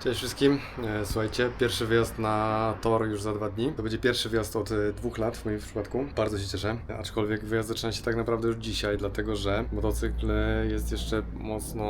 Cześć wszystkim. E, Słuchajcie, pierwszy wyjazd na tor już za dwa dni. To będzie pierwszy wyjazd od e, dwóch lat w moim przypadku. Bardzo się cieszę. Aczkolwiek wyjazd zaczyna się tak naprawdę już dzisiaj, dlatego że motocykl e, jest jeszcze mocno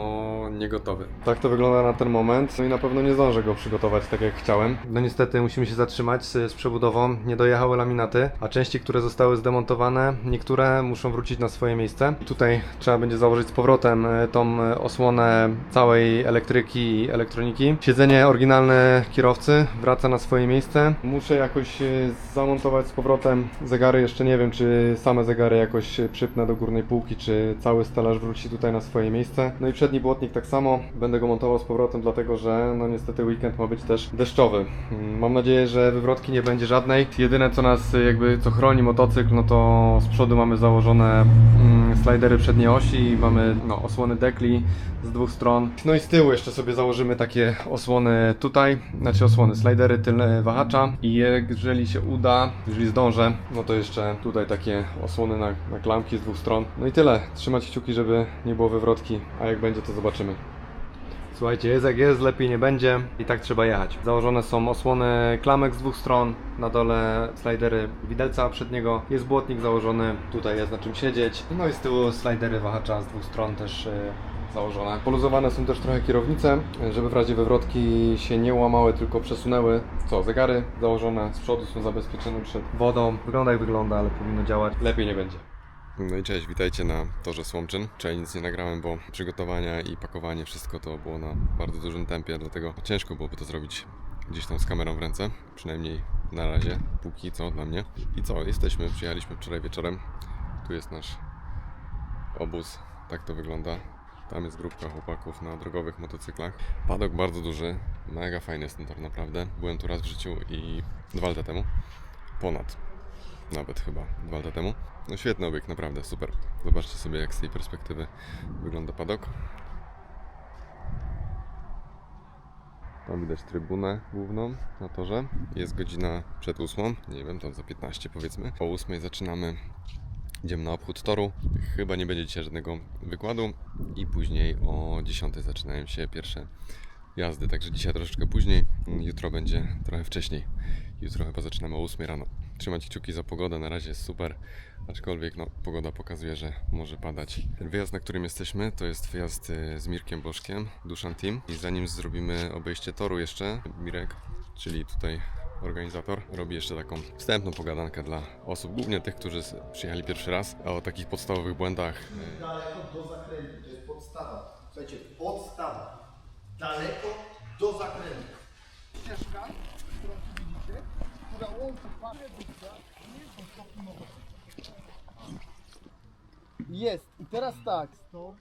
niegotowy. Tak to wygląda na ten moment. No i na pewno nie zdążę go przygotować tak jak chciałem. No niestety musimy się zatrzymać z, z przebudową. Nie dojechały laminaty, a części, które zostały zdemontowane, niektóre muszą wrócić na swoje miejsce. Tutaj trzeba będzie założyć z powrotem e, tą e, osłonę całej elektryki i elektroniki. Siedzenie oryginalne kierowcy wraca na swoje miejsce. Muszę jakoś e, zamontować z powrotem zegary. Jeszcze nie wiem, czy same zegary jakoś przypnę do górnej półki, czy cały stelaż wróci tutaj na swoje miejsce. No i przedni błotnik tak samo. Będę go montował z powrotem, dlatego że no niestety weekend ma być też deszczowy. Mm, Mam nadzieję, że wywrotki nie będzie żadnej. Jedyne co nas e, jakby co chroni motocykl, no to z przodu mamy założone mm, slidery przedniej osi, mamy no, osłony dekli z dwóch stron. No i z tyłu jeszcze sobie założymy takie osłony tutaj, znaczy osłony slidery tylne wahacza i jeżeli się uda, jeżeli zdążę, no to jeszcze tutaj takie osłony na, na klamki z dwóch stron. No i tyle. Trzymać kciuki, żeby nie było wywrotki, a jak będzie to zobaczymy. Słuchajcie, jest jak jest, lepiej nie będzie i tak trzeba jechać. Założone są osłony klamek z dwóch stron, na dole slidery widelca przedniego, jest błotnik założony, tutaj jest na czym siedzieć. No i z tyłu slidery wahacza z dwóch stron też e, założone. Poluzowane są też trochę kierownice, żeby w razie wywrotki się nie łamały, tylko przesunęły. Co, zegary założone z przodu są zabezpieczone przed wodą. Wygląda jak wygląda, ale powinno działać. Lepiej nie będzie. No i cześć, witajcie na torze Słomczyn. Wczoraj nic nie nagrałem, bo przygotowania i pakowanie, wszystko to było na bardzo dużym tempie, dlatego ciężko byłoby to zrobić gdzieś tam z kamerą w ręce. Przynajmniej na razie, póki co dla mnie. I co, jesteśmy, przyjechaliśmy wczoraj wieczorem. Tu jest nasz obóz, tak to wygląda. Tam jest grupka chłopaków na drogowych motocyklach. Padok bardzo duży, mega fajny jest ten tor naprawdę. Byłem tu raz w życiu i dwa lata temu. Ponad nawet chyba dwa lata temu. No świetny obiekt, naprawdę, super. Zobaczcie sobie jak z tej perspektywy wygląda padok. Tam widać trybunę główną na torze. Jest godzina przed ósmą, nie wiem, tam za 15 powiedzmy. O ósmej zaczynamy Idziemy na obchód toru. Chyba nie będzie dzisiaj żadnego wykładu i później o 10 zaczynają się pierwsze jazdy, także dzisiaj troszeczkę później. Jutro będzie trochę wcześniej. Jutro chyba zaczynamy o 8 rano. Trzymać kciuki za pogodę, na razie jest super, aczkolwiek no, pogoda pokazuje, że może padać. Ten wyjazd, na którym jesteśmy, to jest wyjazd y, z Mirkiem Bożkiem, Duszan Team. I zanim zrobimy obejście toru jeszcze, Mirek, czyli tutaj organizator, robi jeszcze taką wstępną pogadankę dla osób, głównie tych, którzy przyjechali pierwszy raz, o takich podstawowych błędach daleko do zakrętu. To jest podstawa. Słuchajcie, podstawa. Daleko do zakrętu. Ścieżka, którą tu widzicie, która łączy parę dupca, nie są stopni Jest. I teraz tak, stop.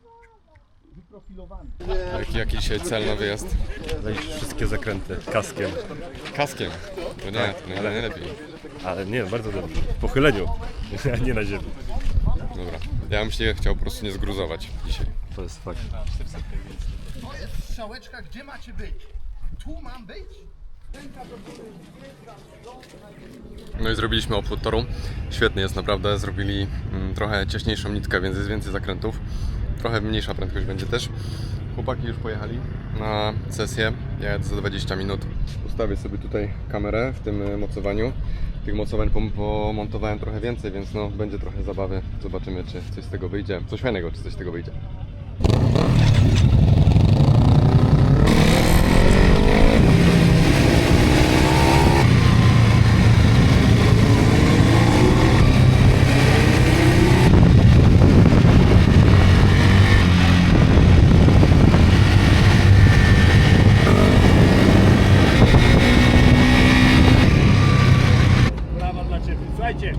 Jaki dzisiaj cel na wyjazd? Wejść wszystkie zakręty kaskiem. Kaskiem. To nie, to nie, najlepiej. Ale nie, bardzo dobrze. W pochyleniu, a nie na ziemi. Dobra. Ja bym się chciał po prostu nie zgruzować dzisiaj. To jest fakt. To jest strzałeczka, gdzie macie być. Tu mam być. No i zrobiliśmy obchód toru. Świetny jest naprawdę. Zrobili mm, trochę cieśniejszą nitkę, więc jest więcej zakrętów. Trochę mniejsza prędkość będzie też. Chłopaki już pojechali na sesję. Ja jadę za 20 minut. Ustawię sobie tutaj kamerę w tym y, mocowaniu. Tych mocowań pom- pomontowałem trochę więcej, więc no będzie trochę zabawy. Zobaczymy, czy coś z tego wyjdzie. Coś fajnego, czy coś z tego wyjdzie. Brawa dla Ciebie. Słuchajcie,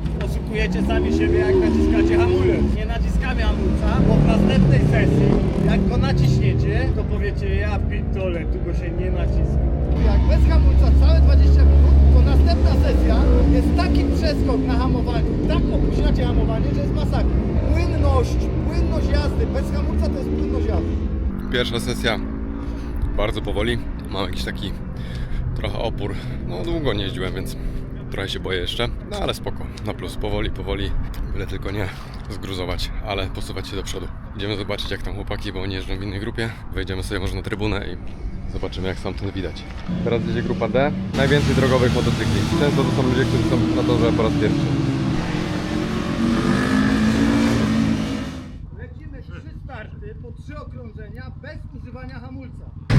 oszukujecie sami siebie jak naciskacie hamulec. Nie naciskamy hamulca, bo w następnej sesji, jak go naciśniecie, to powiecie ja pitole, tu go się nie naciska. Jak bez hamulca całe 20 minut, to następna sesja jest taki przeskok na hamowaniu, tak opóźniacie hamowanie, że jest masakra. Płynność, płynność jazdy. Bez hamulca to jest płynność jazdy. Pierwsza sesja bardzo powoli. Mam jakiś taki trochę opór. No długo nie jeździłem, więc Trochę się boję jeszcze, no ale spoko. Na plus, powoli, powoli. Byle tylko nie zgruzować, ale posuwać się do przodu. Idziemy zobaczyć jak tam chłopaki, bo oni jeżdżą w innej grupie. Wejdziemy sobie może na trybunę i zobaczymy jak stamtąd widać. Teraz jedzie grupa D. Najwięcej drogowych motocykli. Często to są ludzie, którzy są na torze po raz pierwszy. Lecimy trzy starty po trzy okrążenia bez używania hamulca.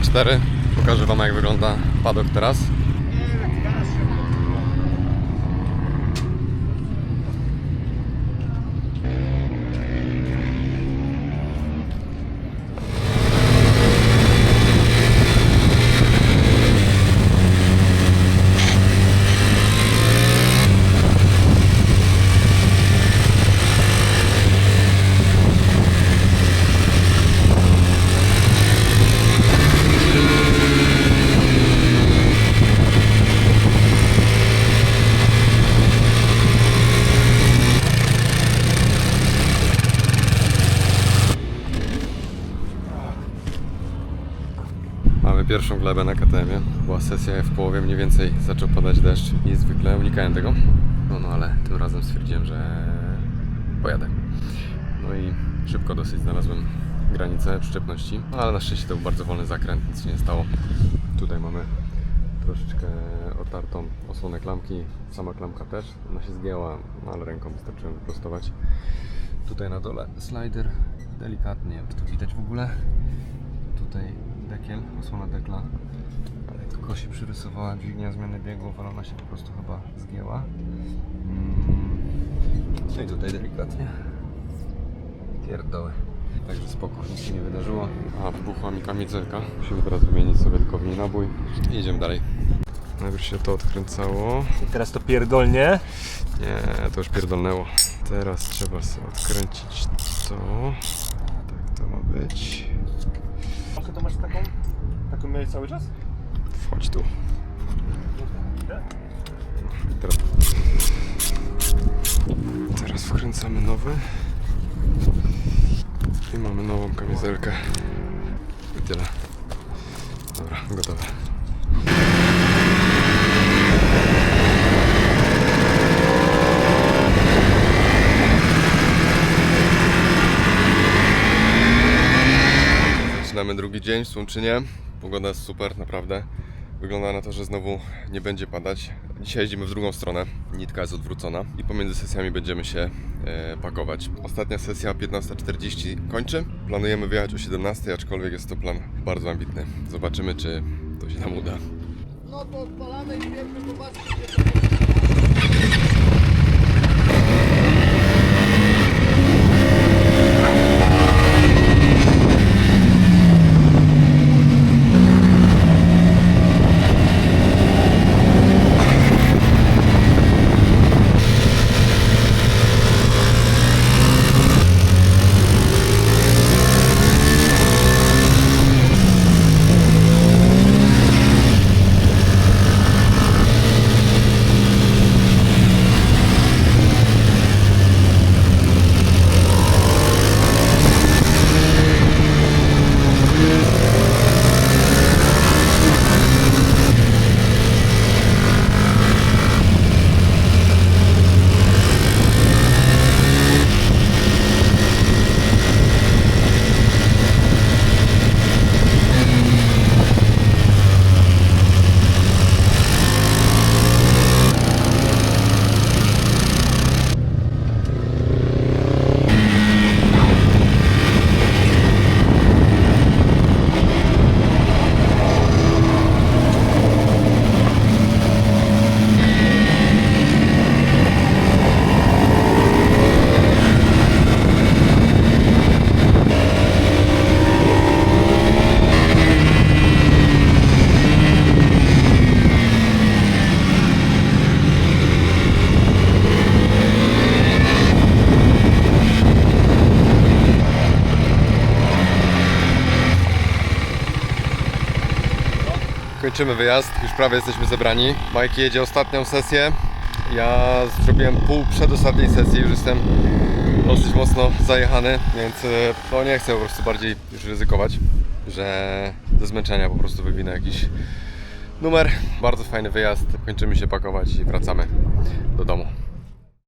3-4 pokażę Wam jak wygląda padok teraz. Pierwszą glebę na KTM-ie. Była sesja w połowie mniej więcej zaczął padać deszcz i zwykle unikałem tego. No, no ale tym razem stwierdziłem, że pojadę. No i szybko dosyć znalazłem granicę przyczepności, no, ale na szczęście to był bardzo wolny zakręt, nic się nie stało. Tutaj mamy troszeczkę otartą osłonę klamki, sama klamka też, ona się zgięła, no, ale ręką wystarczyło wyprostować. Tutaj na dole slider, delikatnie, czy to widać w ogóle. Tutaj dekiel, osłona dekla. Lekko się przyrysowała dźwignia zmiany biegów, ale ona się po prostu chyba zgięła. Mm. No i tutaj delikatnie. Pierdoły. Także spoko, nic się nie wydarzyło. A, wybuchła mi kamizelka. Musimy teraz wymienić sobie tylko w niej nabój. I idziemy dalej. Najpierw się to odkręcało. I teraz to pierdolnie. Nie, to już pierdolnęło. Teraz trzeba sobie odkręcić to. Tak to ma być. To masz taką? Taką miałeś cały czas? Wchodź tu. Teraz, teraz wkręcamy nowy. I mamy nową kamizelkę. I tyle. Dobra, gotowe. Zaczynamy drugi dzień w. Pogoda jest super, naprawdę. Wygląda na to, że znowu nie będzie padać. Dzisiaj jedziemy w drugą stronę. Nitka jest odwrócona i pomiędzy sesjami będziemy się e, pakować. Ostatnia sesja 15.40 kończy. Planujemy wyjechać o 17.00, aczkolwiek jest to plan bardzo ambitny. Zobaczymy, czy to się nam uda. No to odpalamy i wiemy, zobaczcie, gdzie to kończymy wyjazd, już prawie jesteśmy zebrani. Majki jedzie ostatnią sesję. Ja zrobiłem pół przedostatniej sesji, już jestem dosyć mocno zajechany, więc e, no nie chcę po prostu bardziej już ryzykować, że ze zmęczenia po prostu wywinę jakiś numer. Bardzo fajny wyjazd, kończymy się pakować i wracamy do domu.